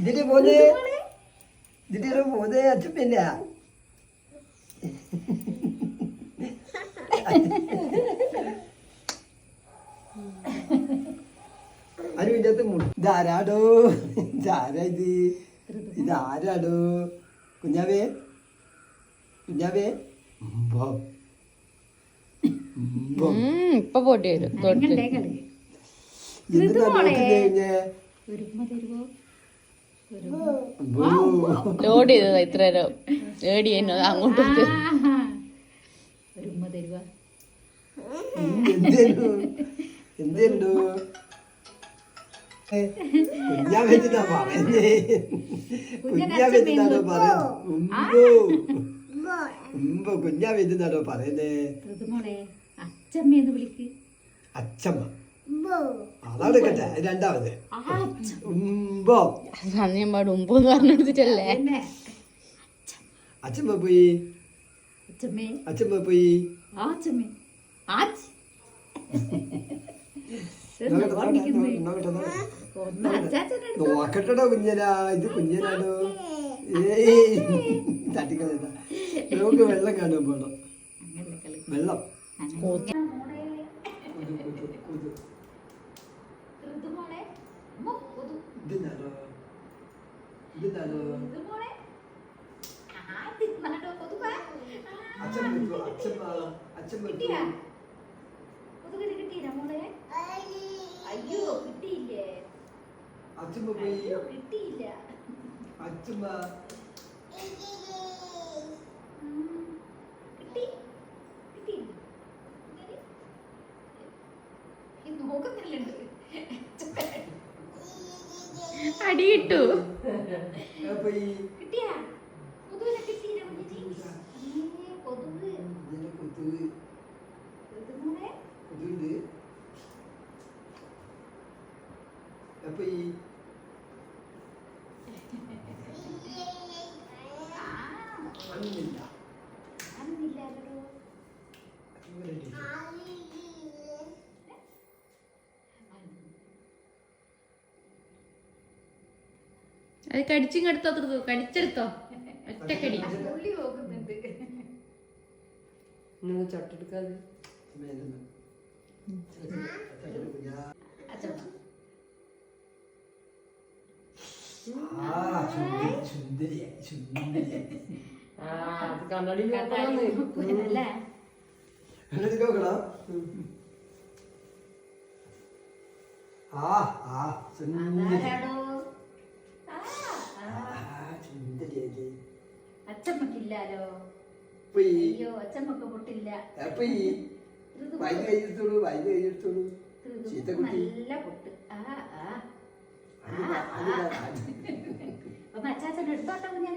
ഇതിൽ പോന്നേ ഇതിന്റെ പോന്നേ അച്ഛൻ പിന്നെ ഇതാരാടോ? ഇതാരാ ഇത്? ഇതാരാടോ? കുഞ്ഞാവേ? കുഞ്ഞാവേ. ഇപ്പൊ പോട്ടി വരും. തൊട്ട്. കഴിഞ്ഞേ? ലോഡ് ചെയ്തതാ ഇത്ര നേരം ഏടി എന്നോ അങ്ങോട്ട് കുഞ്ഞാ വെച്ചിട്ടാ പറയുന്നേ. കുഞ്ഞാ വെച്ചിട്ടാണോ പറയുന്നത് ഉമ്പോ. ഉമ്പോ കുഞ്ഞാ വെച്ചിട്ടാണോ പറയുന്നേ? ഋതുമോളെ അച്ഛമ്മേന്ന് വിളിക്ക്. അച്ഛമ്മ. അതാണ് കേട്ടെ രണ്ടാമത്. ഉമ്പോ ഞാൻ പാട് പറഞ്ഞെടുത്തിട്ടല്ലേ? എന്നെ പോയി. അച്ഛമ്മേ. അച്ഛമ്മ. പോയി. ഒന്ന് അച്ചാച്ചനെ നോക്കട്ടെടോ കുഞ്ഞനാ. ഇത് കുഞ്ഞനാടോ? ഏയ്. തട്ടിക്കളയണ്ട. നമുക്ക് വെള്ളം കാണാൻ പോണം. വെള്ളം. ഋതുമോളെ ഉമ്മ, കൊതു. ഇതിനാടോ ഇതിനാടോ ഋതുമോളെ ആ തിന്നാടോ കൊതുകാ അച്ഛൻ വെക്കോ അച്ഛൻ അച്ഛൻ വെക്കോ കൊതുകിന് കിട്ടിയില്ല മോളെ. അയ്യോ കിട്ടിയില്ലേ? അയ്യോ കിട്ടിയില്ല. അച്ഛമ്മ ഉം, കിട്ടി കിട്ടിയില്ല ഇങ്ങനെ. ഈ നോക്കുന്നില്ലുണ്ട് അടി കിട്ടു ആ പോയി കിട്ടിയാ കൊതുകിനെ കിട്ടിയില്ല കുഞ്ഞിനി അമ്മേ, കൊതുക് ഇതിന്റെ കൊതുക് ഋതുമോളെ കൊതുകുണ്ട് അപ്പൊ ഈ ആ അന്നില്ല കാണുന്നില്ലല്ലോ ഇങ്ങനെ ഇരിക്കും. അത് കടിച്ചിങ്ങെടുത്തോ തൃതു കടിച്ചെടുത്തോ? ഒറ്റക്കടി. ചൊട്ടെടുക്കാതെ. ആ കണ്ണടി ആ ആ സുന്ദരി അച്ഛമ്മക്കില്ലാലോ അയ്യോ അച്ഛമ്മക്ക് പൊട്ടില്ല. നല്ല പൊട്ട്. ആ ആ. ഒന്ന് അച്ചാച്ചൻ എടുത്തോട്ടോ ഞാൻ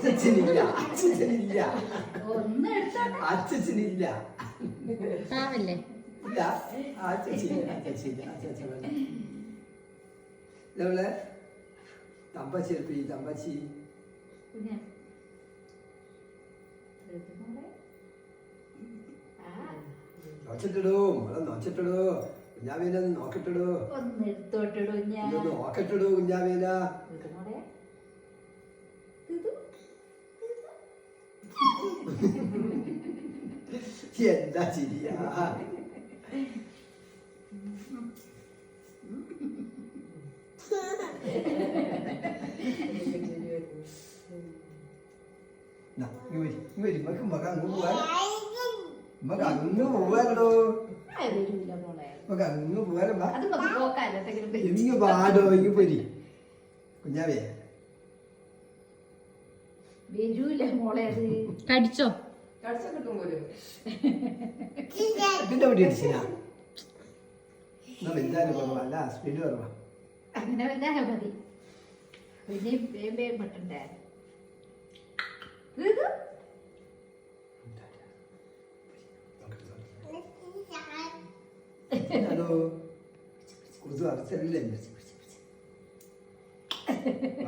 അച്ഛനില്ല അച്ഛനില്ല ഒന്ന് എടുത്തോട്ടെ. അച്ഛനില്ല ഇല്ല. അച്ഛനില്ല അച്ഛനില്ല അച്ഛൻ നമ്മളെ തമ്പച്ചി തമ്പച്ചി കുഞ്ഞെ നോച്ചിട്ടിടൂ മോളെ നോച്ചിട്ടിടൂ കുഞ്ഞാവേനെ നോക്കട്ടിടൂ ഒന്ന് എടുത്തോട്ടിടൂ ഞാൻ നോക്കട്ടിടൂ കുഞ്ഞാവേന എന്താ ചിരിയാ Thank വരി. ഇമ്മക്ക് ഇമ്മക്ക് അങ്ങ് പോവാൻ. ഇമ്മക്ക് അങ്ങ് പോവാനോ ഇമ്മക്ക് അങ്ങ് പോവാനോ ഇങ്ങ് പാടോ ഇങ്ങ് പോരി കുഞ്ഞാവേ വരൂല മോളെ അത് കടിച്ചോ ഇതിന്റെ വണ്ടി അടിച്ചാ എന്നാ വലുതായാലും കുറവാ അല്ല സ്പീഡ് കുറവാ അങ്ങനെ വല്ലാതെ മതി പിന്നെ വേം വേം പെട്ടണ്ടേ ഋതു ഹലോ. കുറിച്ച് അടച്ചല്ലേ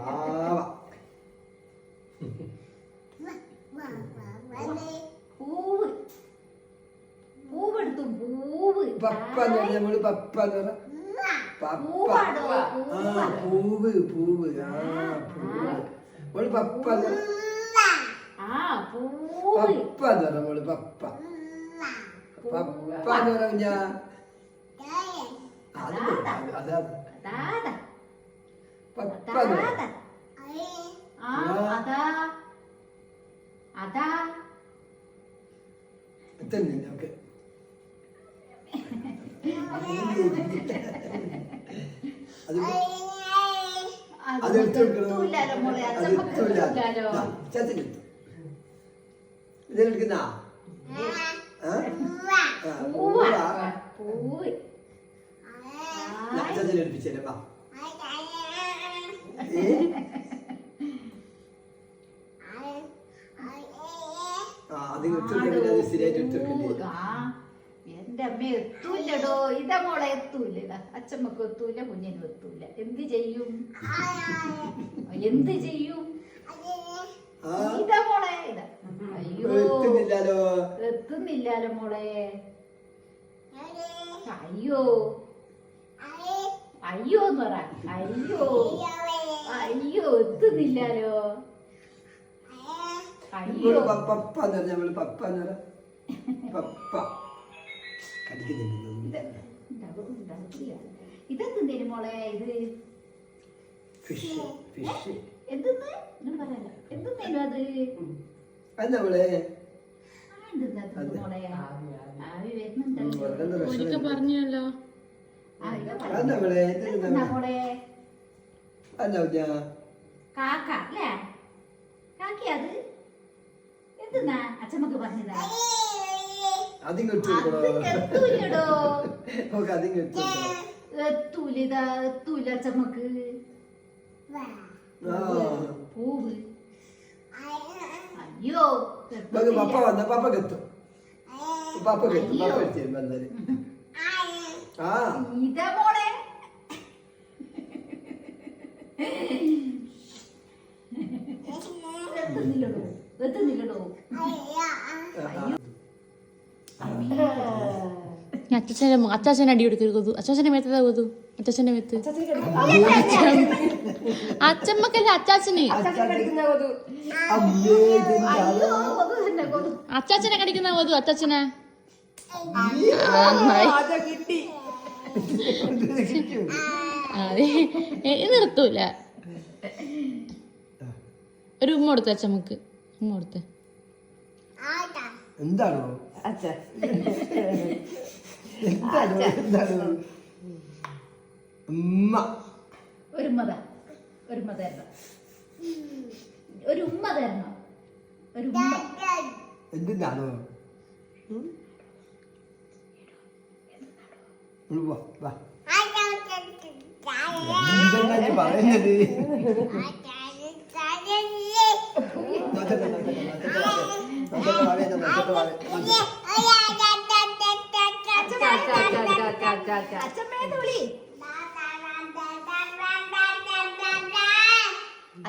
ആവാ പൂവ്. പൂവെടുത്തു പൂവ്. പപ്പ നമ്മൾ പപ്പ പൂവാ. പൂവ് ആ പൂവ്. ഓൾ പപ്പ പപ്പ എന്ന് പറഞ്ഞ മോൾ പപ്പ. പപ്പ എന്ന് പറഞ്ഞ അത് അതാ അതാ പപ്പ അതാ ആ അതാ. അതാ. തന്നെ ഓക്കെ അത് അത് അത് എടുത്ത് കൊടുക്കണോ? എത്തൂലാലോ മോളെ അത് അച്ഛമ്മക്ക് എത്തൂല. എത്തൂലാലോ ദാ, ചാച്ചന് എടുത്തു. ഇതിലെടുക്കുന്ന വാ. അത് എന്റെ അമ്മ എത്തൂലടോ ഇതാ മോളെ എത്തൂല അച്ഛമ്മക്ക് എത്തൂല കുഞ്ഞിനും എത്തൂല എന്ത് ചെയ്യും? എന്ത് ചെയ്യും? ആ ഇതാ മോളെ ഇതാ. അയ്യോ. എത്തുന്നില്ലല്ലോ. എത്തുന്നില്ലാലോ മോളെ. അയ്യോ. അയ്യോ എന്ന് പറ. അയ്യോ. അയ്യോ എത്തുന്നില്ലല്ലോ. അയ്യോ. പപ്പ എന്ന് പറഞ്ഞ നമ്മൾ പപ്പ എന്ന് പറഞ്ഞ പപ്പ. ഉണ്ടാവില്ല. ഇതെന്തിനു മോളെ ഇത്? ഫിഷ് ഫിഷ് എന്തെന്ന്? നിങ്ങൾ പറയല്ല. എന്തെന്നേനു അത്. അത് നമ്മളെ പറഞ്ഞല്ലോ. ഞാൻ കാക്ക അല്ലേ? കാക്കി അത്? എന്തെന്നാ? അച്ഛമ്മക്ക് പറഞ്ഞതാ. അതിങ്ങോട്ട് എത്തൂല അച്ഛമ്മക്ക്. പൂവ്. അയ്യോ പപ്പ. വന്ന പപ്പ കെത്തും പപ്പ കെത്തും പപ്പ എടുത്തിരുന്നു ആ. ഇതാ മോളെ. എത്തുന്നില്ലടോ എത്തുന്നില്ലടോ അച്ഛനെ അച്ചാച്ചനെ അടി കൊടുക്കരുത് അച്ഛാച്ചനെ മേത്തതാ അച്ഛാച്ചനെ മേത്ത്. അച്ചമ്മക്കല്ല അച്ചാച്ചന്? അച്ചാച്ചനെ കടിക്കുന്ന കൊതു അച്ചാച്ചനെ? അതെ ഇത് നിർത്തൂല. ഒരു ഉമ്മ കൊടുത്ത അച്ചമ്മക്ക് ഉമ്മ കൊടുത്ത. എന്താണോ? എന്താണോ? എന്താണോ? ഉമ്മ. ഒരു. ഒരു ഉമ്മ തരണം ഒരു ഉമ്മ. തരണം ഒരു ഉമ്മ എന്തിനാണോ പറയുന്നത് നോക്കട്ടെ, നോക്കട്ടെ. നോക്കട്ടെ, വാവേ, നോക്കട്ടെ, വാവേ, നോക്കട്ടെ. അച്ഛമ്മേന്ന് വിളി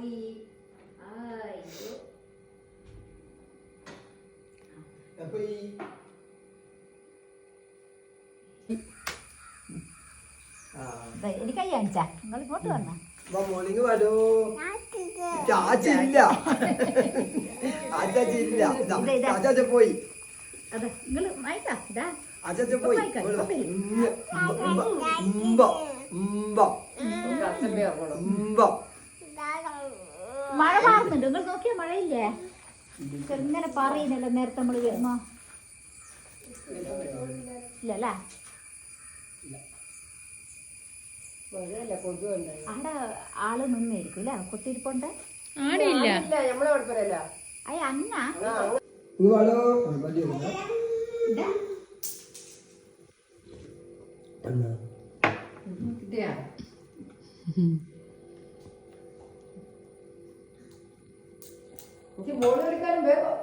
പോയി. അയ്യോ ഏ, ഈ എനിക്ക് കൈ കാണിച്ചാ നിങ്ങൾ ഇങ്ങോട്ട് വന്നാ മോർണിംഗ് വാടോ ചാച്ചില്ല അച്ചാച്ചില്ല. അച്ചാച്ച പോയി അച്ചാച്ച പോയി വായിക്കാം, ഇവിടെ വാ. ഇപ്പം വരും. ഉമ്മ, ഉമ്മ, ഉമ്മ, ഉമ്മ. മഴ മാറുന്നുണ്ട് നിങ്ങൾ നോക്കിയാ മഴയില്ലേ? ഇങ്ങനെ പറയുന്നല്ലോ നേരത്തെ നമ്മൾ വരുന്നോ ഇല്ലല്ലേ? അവിടെ ആൾ നിന്നായിരിക്കും അല്ലേ. കുത്തിരിപ്പുണ്ട് അയ്യ അന്ന. ഇതാ. എനിക്ക് ബോൾ കളിക്കാനും വേഗം.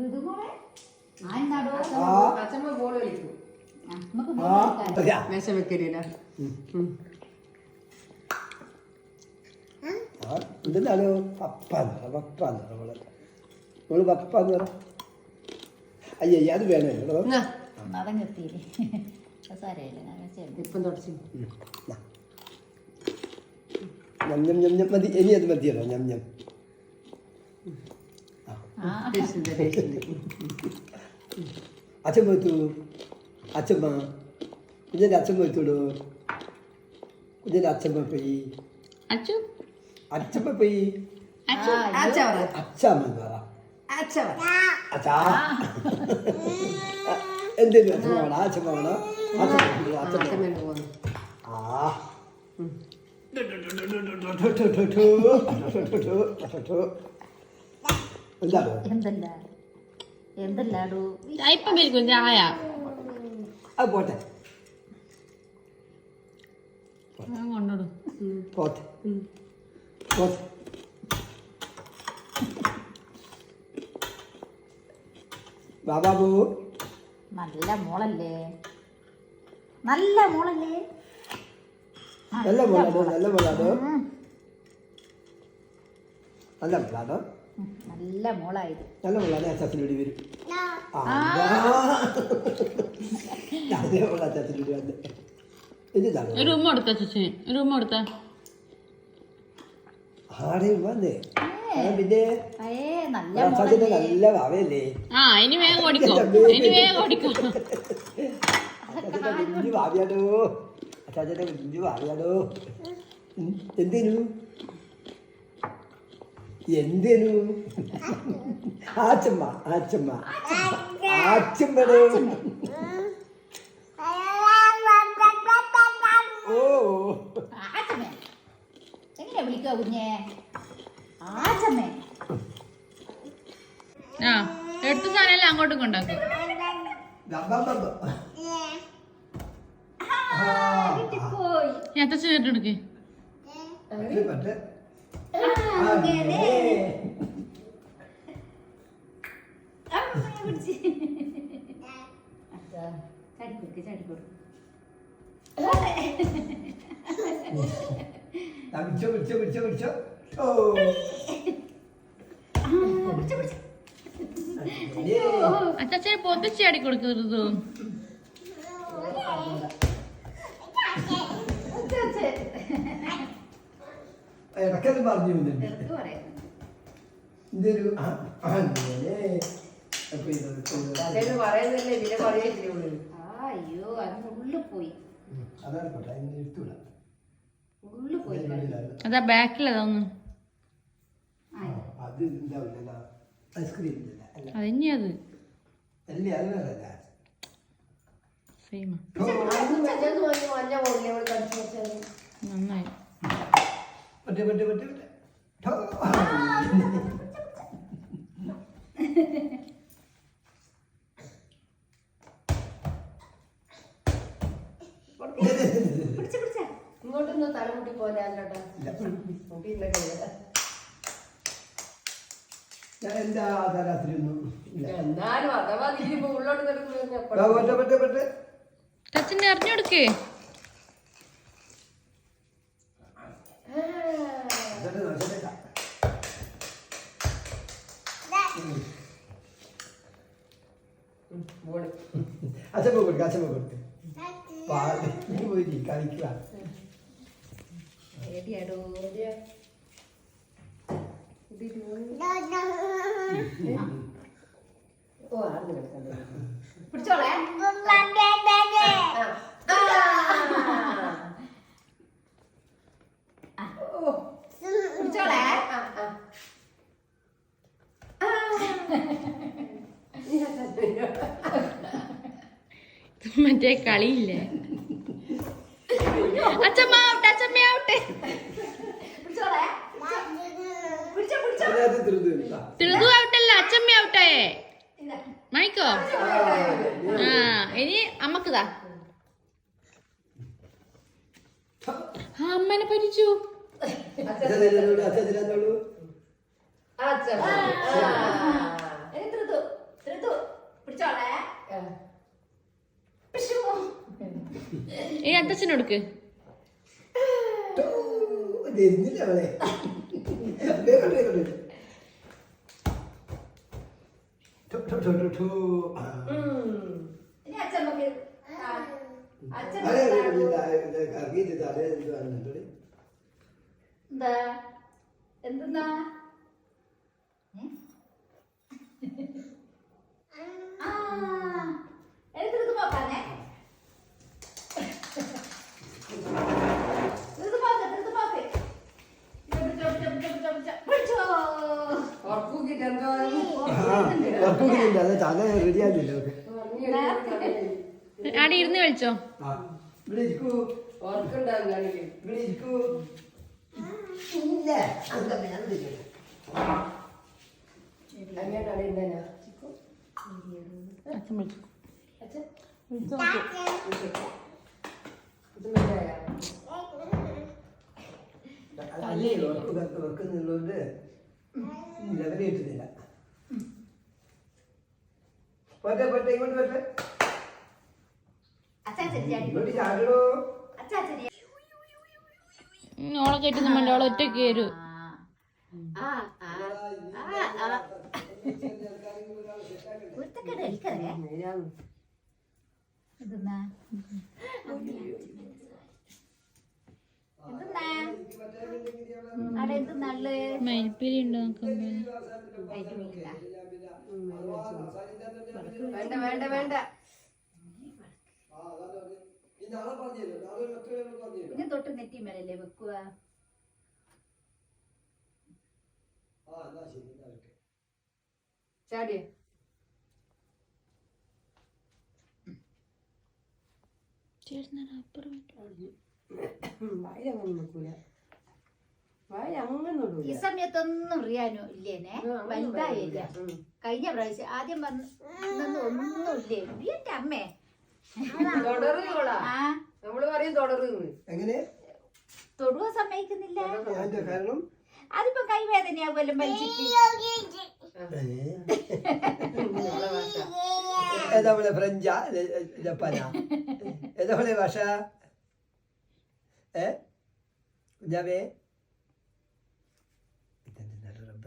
ഋതുമോളെ അച്ഛമ്മ ബോൾ കളിക്കും നമുക്ക് ബോൾ കളിക്കാം. അതെയാ. മേശ വെക്കലില്ല. ആ? എന്താണ് പപ്പാന്ന് പറ പപ്പാന്ന് പറ അവൾ അവൾ പപ്പാന്ന് പറ. അയ്യ അത് വേണേ. അതങ്ങ് എത്തിയില്ലേ സാരമില്ല ഞാൻ വെച്ചെടുത്തു ഇപ്പം തുടച്ചു. ഞം ഞം ഞം ഞം മതി. ഇനി അത് മതിയല്ലോ. ഞം ഞം. അച്ഛൻ പോയിത്തു അച്ഛമ്മ. കുഞ്ഞിന്റെ അച്ഛൻ പോയിത്തോടു കുഞ്ഞിന്റെ അച്ഛമ്മ പോയി. അച്ഛമ്മ പോയി. അച്ഛമ്മ പറ. അച്ഛാ. എന്തേലും അച്ഛമ്മ വേണോ? അച്ഛമ്മ വേണോ? അച്ഛമ്മ ആ എന്തല്ല എന്തല്ലാടോ ഇപ്പം വരിക്കും ചായ അത് പോട്ടെ. കൊണ്ടോടു. പോട്ടെ. പോട്ടെ. ബാബാബു. നല്ല മോളല്ലേ? നല്ല മോളല്ലേ? നല്ല മോളാണോ നല്ല മോളാണോ ഉം. നല്ല മോളാണോ ഉം, നല്ല മോളായത്. നല്ല മോളാണ് അച്ചാച്ചനോട് വരും. അതേ മോള അച്ചാച്ചനോട് വന്ന്. ഒരു ഉമ്മ കൊടുത്ത ഒരു ഉമ്മ കൊടുത്ത. ആടെ വന്നേ. പിന്നെ? നല്ല ഭാവയല്ലേ ആ ഇനി വേഗം ഓടിക്കോ. ഇനി വേഗം ഓടിക്കോ. കുഞ്ഞു ഭാവിയാടോ അച്ചാച്ചന്റെ കുഞ്ഞു ഉം, എന്തേനു? എന്തേനു? ആച്ചമ്മ ആച്ചമ്മ. ആച്ചമ്മടോ. ഓ. എങ്ങനെ എങ്ങനെയാ വിളിക്കുക കുഞ്ഞെ. ആച്ചമ്മേ. ആ എടുത്ത സാധനം എല്ലാം അങ്ങോട്ടും കൊണ്ടാക്കും പറ്റ് പറ്റ്. അങ്ങനെ. അങ്ങനെ. അമ്മയെ പിടിച്ച്. അച്ഛാ, പിടിച്ചോ പിടിച്ചോ പിടിച്ചോ ഓ ആ, പിടിച്ച്, പിടിച്ച്. അച്ഛാ. പറഞ്ഞു. ഇതൊരു അയ്യോ അത് ഉള്ളു പോയി. അതാ ബാക്കിലതൊന്നും അത് ഐസ്ക്രീം അത്. അല്ലേ അത് വേറെ വെച്ചാൽ നന്നായി. പറ്റേ പറ്റേ പറ്റേ. ഇങ്ങോട്ടൊന്ന് തലമുട്ടി പോലെ ഞാൻ എന്താ ഇല്ല. എന്നാലും അഥവാ ഉള്ളോട്ട് കിടക്കുന്നു ആ, പറ്റേ പറ്റേ പറ്റേ അച്ഛനെ അറിഞ്ഞു കൊടുക്കേ അച്ഛൻ കൊടുക്ക അച്ഛൻ കൊടുക്ക പാടി പോയി കളിക്കുക. ഓ ആർന്ന് കിടക്കണ്ടേ പിടിച്ചോളെ. പിടിച്ചോളെ. മറ്റേ കളിയില്ലേ? അച്ഛമ്മ ഔട്ട് അച്ഛമ്മ ഔട്ട് പിടിച്ചോളെ. പിടിച്ചോ പിടിച്ചോ. അതിനകത്ത് തിരുത് തിരുതു ഔട്ടല്ല അച്ഛമ്മ ഔട്ടായേ ഇതാ മായിക്കോ ആ ഇനി അമ്മക്കുതാ ആ അമ്മനെ പറ്റിച്ചു. ഏ, വരുന്നില്ല അവളെ വേഗം, വേഗം, വേഗം. ടു, ടു, ടു, ടു, ടു. ആ. ഇനി അച്ഛമ്മക്ക് ആ, അച്ഛൻ അതെ, ഇത് ഇത് ഇത് കറങ്ങിയിട്ട് തലേ ഇത് വന്നിട്ടുണ്ട്. എന്താ? എന്തെന്നാ? ആ, എടുത്തിട്ട് പോക്കാനെ എടുത്ത് പോക്ക്, എടുത്ത് പോക്ക്. പിടിച്ചോ, പിടിച്ചോ, പിടിച്ചോ, പിടിച്ചോ, പിടിച്ചോ. ഉറക്കൂക്കിട്ട് എന്തോ ആ, ഉറപ്പിക്കുന്നുണ്ട്. അത് തല റെഡിയാകുന്നില്ല അവൾക്ക്. ആടെ ഇരുന്ന് കളിച്ചോ ഇവിടെ ഇരിക്കൂ ഇവിടെ ഇരിക്കൂ ഇല്ല അച്ഛൻ വിളിച്ചു വിളിച്ചു അല്ലേ വെക്കുന്നുള്ളതുകൊണ്ട് ലെവൽ കിട്ടുന്നില്ല പോട്ടെ പോട്ടെ ഇങ്ങോട്ട് പോട്ടെ ഇങ്ങോട്ട് ചെറിയ ഓളെ കയറ്റുന്ന വേണ്ട ഓളെ ഒറ്റയ്ക്ക് കയറൂ ആ, ആ, ആ, ആ, ആ. കുരുത്തക്കേട് കളിക്കല്ലേ എന്തെന്നാ എന്തെന്നാ അവിടെ എന്തെന്നാൾ മയിൽപ്പീലി ഉണ്ടോ നോക്കാൻ വേണ്ട വേണ്ട തൊട്ട് നെറ്റിമേലല്ലേ വെക്കുക ചാടിയ. അപ്പുറം വായ അങ്ങനെ നോക്കൂല വായ അങ്ങനെ ഈ സമയത്തൊന്നും റിയാനോ ഇല്ലേനെ? വലുതായില്ല? കഴിഞ്ഞ പ്രാവശ്യം ആദ്യം വന്ന് ഒന്നും ഇല്ലേ എന്റെ അമ്മേ. തൊടുവ എങ്ങനെ? സമ്മതിക്കുന്നില്ല. അതിപ്പോ കൈവേദനയാവുമല്ലോ വലിച്ചിട്ട് ഫ്രഞ്ചാ? ജപ്പാനാ? ഏതാ ഭാഷ? ഏ? കുഞ്ഞാവേ ഇതെന്ത് നടു റബ്ബർ ഇതെന്റെ വായ ടൈഫൈഡ് ഉണ്ടെങ്കിൽ എന്താ നിങ്ങൾ അനങ്ങണ്ടേ പ- അതെല്ലാം വായിൽ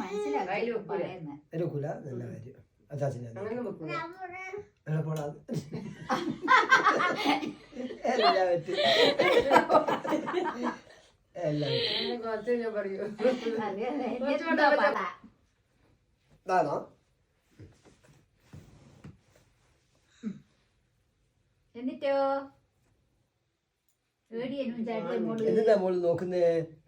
മനസ്സിലാക്കി വെക്കൂല. ടൈപ്പ് എടുക്കൂല നല്ല കാര്യം. അച്ചാച്ചിനെ അങ്ങനെ വെക്കൂല. എവിടെ പോടാ. എല്ലാം പറ്റി. എല്ലാം പറ്റി. അങ്ങനെ കുറച്ച് ഞാൻ പറയൂ. അതെ, അതെ. കുറച്ച് എന്തോ വേണ്ട, പറ. ഇതാണോ എന്നിട്ടോ? എന്നിട്ടാ മോൾ നോക്കുന്നേ?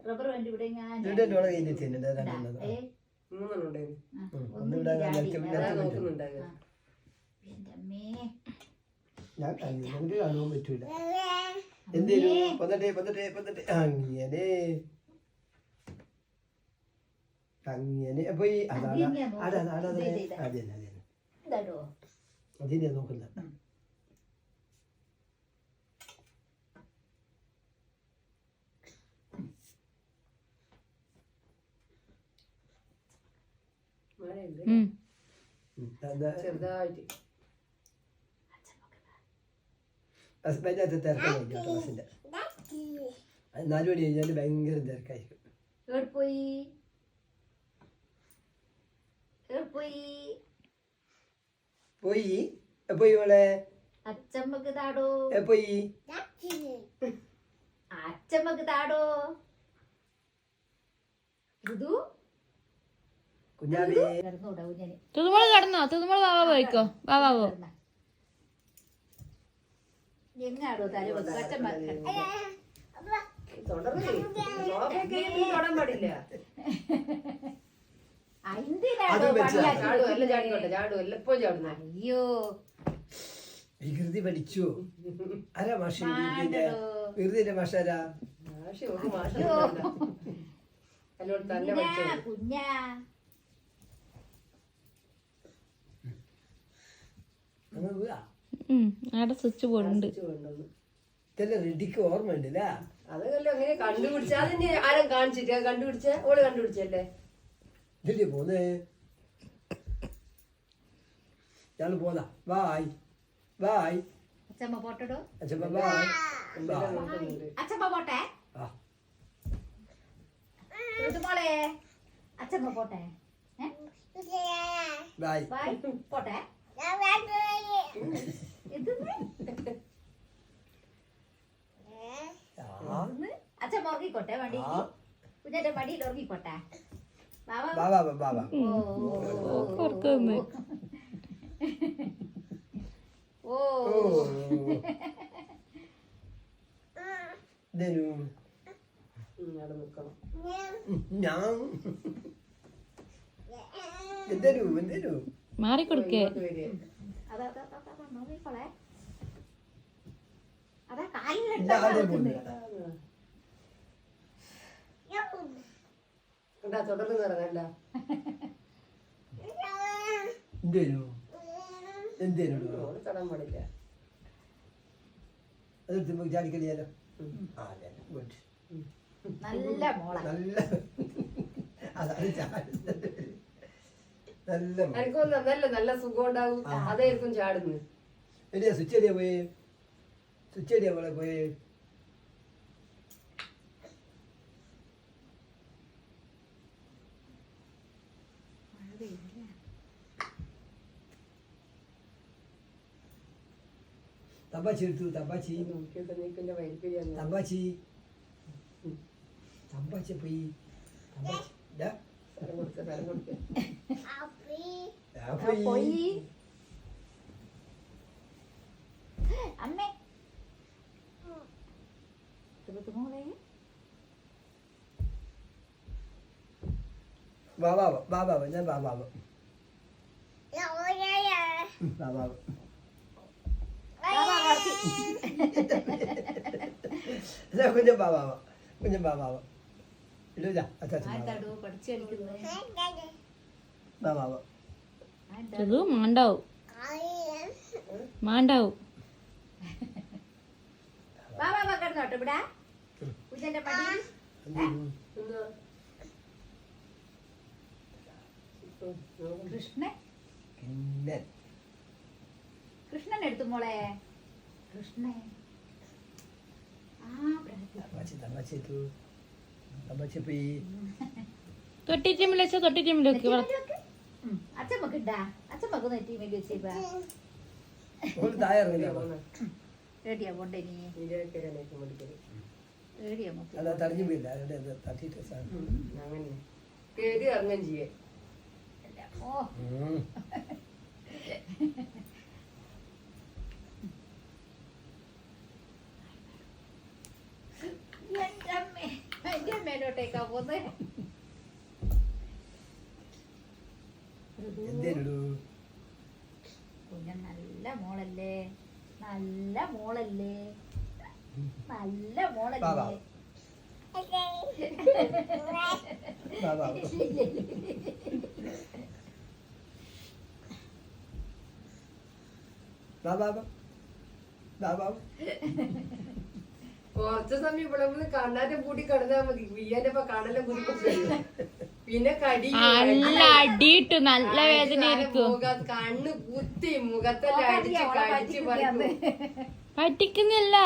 റബ്ബർ വണ്ടി ഇവിടെ ഞാൻ ഇവിടെ ഉണ്ടായിരുന്നു. ആ, ഉം, ഒന്നും ഒന്നിവിടെ. ഞാൻ നമുക്ക് കാണുവാൻ പറ്റൂല. എന്തേലും പന്നട്ടെ പന്നട്ടെ പന്നട്ടെ അങ്ങനെ അങ്ങനെ അപ്പൊ ഈ അതാണ്. അതാണ് അതാണ്. അതെ അതെ ഇതാടോ അതിനെ മഴയുണ്ട് ചെറുതായിട്ട്. ഹസ്ബൻഡിനകത്ത് തിരക്കാണ്. കേട്ടോ ബസ്സിന്റെ നാലു മണി കഴിഞ്ഞാൽ ഭയങ്കര തിരക്കായിരിക്കും. പോയി? പോയി? പോയി? പോയി മോളെ? അച്ചമ്മക്ക് താടോ? പോയി? അച്ചമ്മക്ക് താടോ? ഋതു? കുഞ്ഞാവി. തുതുമോൾ കടന്നോ? തുതുമോൾ വാവാ പോയിക്കോ വാവാ പോ അയ്യോ. വികൃതി പഠിച്ചു ആരാ മാഷ വികൃതിന്റെ മാഷി ഒരു മാഷി കുഞ്ഞാ. അവിടെ സ്വിച്ച് ബോർഡ് ഉണ്ട് ഇതെല്ലാം റെഡിക്ക് ഓർമ്മ ഉണ്ടല്ലേ അതെല്ലാം എങ്ങനെ കണ്ടുപിടിച്ച? അതിന് ആരും കാണിച്ചിട്ട്? കണ്ടുപിടിച്ച? ഓൾ കണ്ടുപിടിച്ചല്ലേ ഇതില്ലേ പോന്നേ? ഞാൻ പോന്നാ. ബായ്. ബായ്. അച്ഛമ്മ പോട്ടടോ? അച്ഛൻ ബായ്. അച്ഛമ്മ പോട്ടെ? മോളെ. അച്ഛമ്മ പോട്ടെ? ബായ്. ബൈ പോട്ടെ? അച്ഛമ്മ ഉറങ്ങിക്കോട്ടെ വണ്ടി. കുഞ്ഞന്റെ മടിയിൽ ഉറങ്ങിക്കോട്ടെ? ഓ. ഞാൻ. എന്തേലും എന്തരു മാറിക്കൊടുക്കേ. കൊടുക്കേ എന്തേനു എന്തേനു തൊടാൻ പാടില്ല. അതെടുത്ത് ആ അതെ ഗുഡ്. നല്ല മോളെ. നല്ല അതാണ് നല്ല നല്ല നല്ല സുഖം ഉണ്ടാവും അതായിരിക്കും ചാടുന്നത്. എടിയാ സ്വിച്ച് എടിയാ പോയി? സ്വിച്ച് എടിയാ പോലെ പോയി? തമ്പാച്ചി എടുത്തു തബാച്ചി തബാച്ചി തമ്പാച്ചി. പോയി. തമ്പാച്ചി. ദാ, സ്ഥലം കൊടുക്ക സ്ഥലം കൊടുക്ക ദാ പോയി അമ്മേ വാ വാ ബാബാവ വാ ഞാൻ ബാബാവ വാ ബാബാവ ബാബാ കാർത്തി. ഞാൻ അച്ചാച്ചൻ ബാബാവ ആർക്കാടോ പഠിച്ചു കളിക്കുന്നത് ബാബാവ ഇത് മാണ്ടാവും. മാണ്ടാവും. കൃഷ്ണൻ? കൃഷ്ണൻ. എടുത്തു മോളെ. കൃഷ്ണൻ. ആ പോയി തൊട്ടി ടീമിൽ വെച്ചാ തൊട്ടി ടീമിൽ വെക്ക്. വള- ഉം. അച്ഛമ്മക്ക് ഇണ്ടാ അച്ഛമ്മക്ക് വെച്ചേപ്പാ. റെഡിയാ കൊണ്ടേ നീ? റെഡിയാ അല്ല തടഞ്ഞു പോയില്ല സാധനം. അങ്ങനെ. കേറി ഇറങ്ങുകയും ചെയ്യേ. ഓ ഉം. എന്റെ അമ്മേ അമ്മേലോട്ടേക്കാ പോന്നെ. കുഞ്ഞൻ നല്ല മോളല്ലേ? നല്ല മോളല്ലേ? നല്ല. മോളല്ലേ? ദാ ദാ ബാബാവ കുറച്ച് സമയം ഇവിടെ വന്ന് കണ്ണാന്റെ കൂടി കിടന്നാ മതി. വിയ്യാന്റെ ഇപ്പൊ കടലും കൂടി. പിന്നെ കടി നല്ല അടിയിട്ട് നല്ല വേദന കണ്ണ് കുത്തി മുഖത്തെല്ലാം അടിച്ച് കടിച്ച് പറ്റിക്കുന്നില്ല.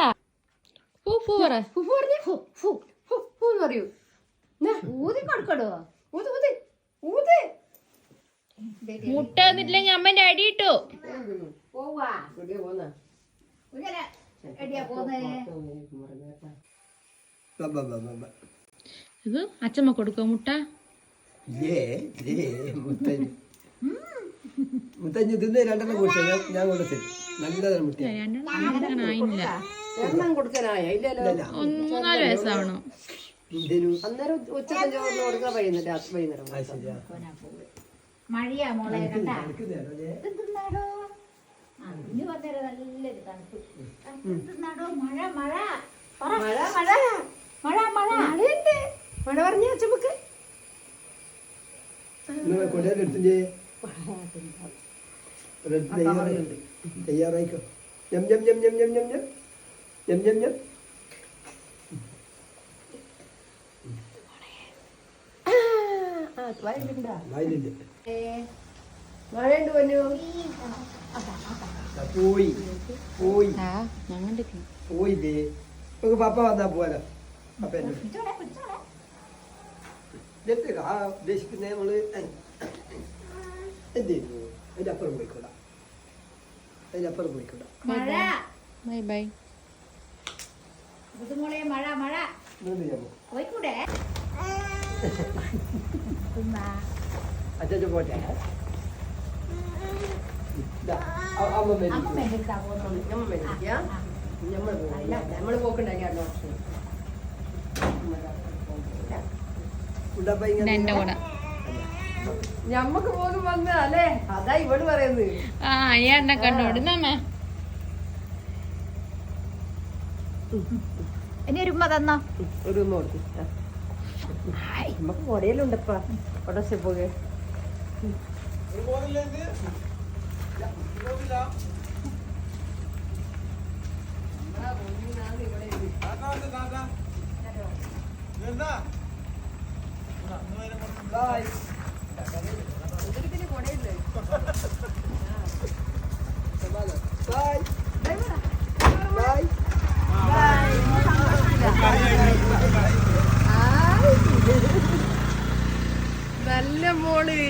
പറയൂ. നാ, ഊതി കൊടുക്കടോ. ഊത് ഊത് ഊത്. മുട്ട വന്നിട്ടില്ലെങ്കിൽ അമ്മന്റെ അടിയിട്ടു പോവാ. ഇത് അച്ഛമ്മ കൊടുക്കോ മുട്ട? മുത്തഞ്ഞ്. തിന്ന് രണ്ടെണ്ണം കുടിച്ചു? ഞാൻ കൊടുത്തരും നല്ലതാണ് മുട്ട. മൂന്നാൽ വയസ്സാവണം. അന്നേരം ചോറിന് കൊടുക്കാൻ വൈകുന്നേരം വൈകുന്നേരം. മഴയാ മോളെ കണ്ടാ? കുഞ്ഞു പറഞ്ഞേരം നല്ലൊരു തണുപ്പ്. തണുപ്പ് മഴ മഴ. മഴ മഴ. മഴ മഴ മഴയുണ്ട്. മഴ പറഞ്ഞ അച്ഛമ്മക്ക് തയ്യാറായിക്കോ ഞം ഞം ഞം ഞം ഞം ഞം ഞം. ഞം ഞം ഞം വായിലുണ്ട്? മഴയുണ്ട് പൊന്നു? ദാ പോയി പോയി. കണ്ടിരിക്കുന്നു പോയില്ലേ നമുക്ക് പപ്പ വന്നാ പോരാ പപ്പ ആ ഉദ്ദേശിക്കുന്ന നമ്മൾ എന്ത് ചെയ്യുന്നു അതിന്റെ അപ്പുറം പോയിക്കൂടാ അതിന്റെ അപ്പുറം പോയിക്കൂടാ ബൈ ബൈ. ബുദ്ധുമോളെ മഴ മഴ. പോയിക്കൂടെ? അച്ഛൻ പോട്ടെ? അമ്മ നമ്മൾ. നമ്മൾ പോകില്ല നമ്മൾ എന്റെ കൂടെ. ഞമ്മക്ക് പോകും വന്ന് അല്ലേ? അതാ ഇവൾ പറയുന്നത്. ആ അയ്യ എന്നെ കണ്ടോടുന്നമ്മേ ഇനി ഒരു ഉമ്മ തന്നോ? ഒരു ഉമ്മ കൊടുത്തു നമുക്ക് പൊടയിലുണ്ടപ്പാ ഒടച്ച പോകെ നല്ല മോളി.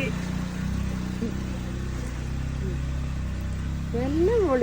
വെള്ളം മോൾ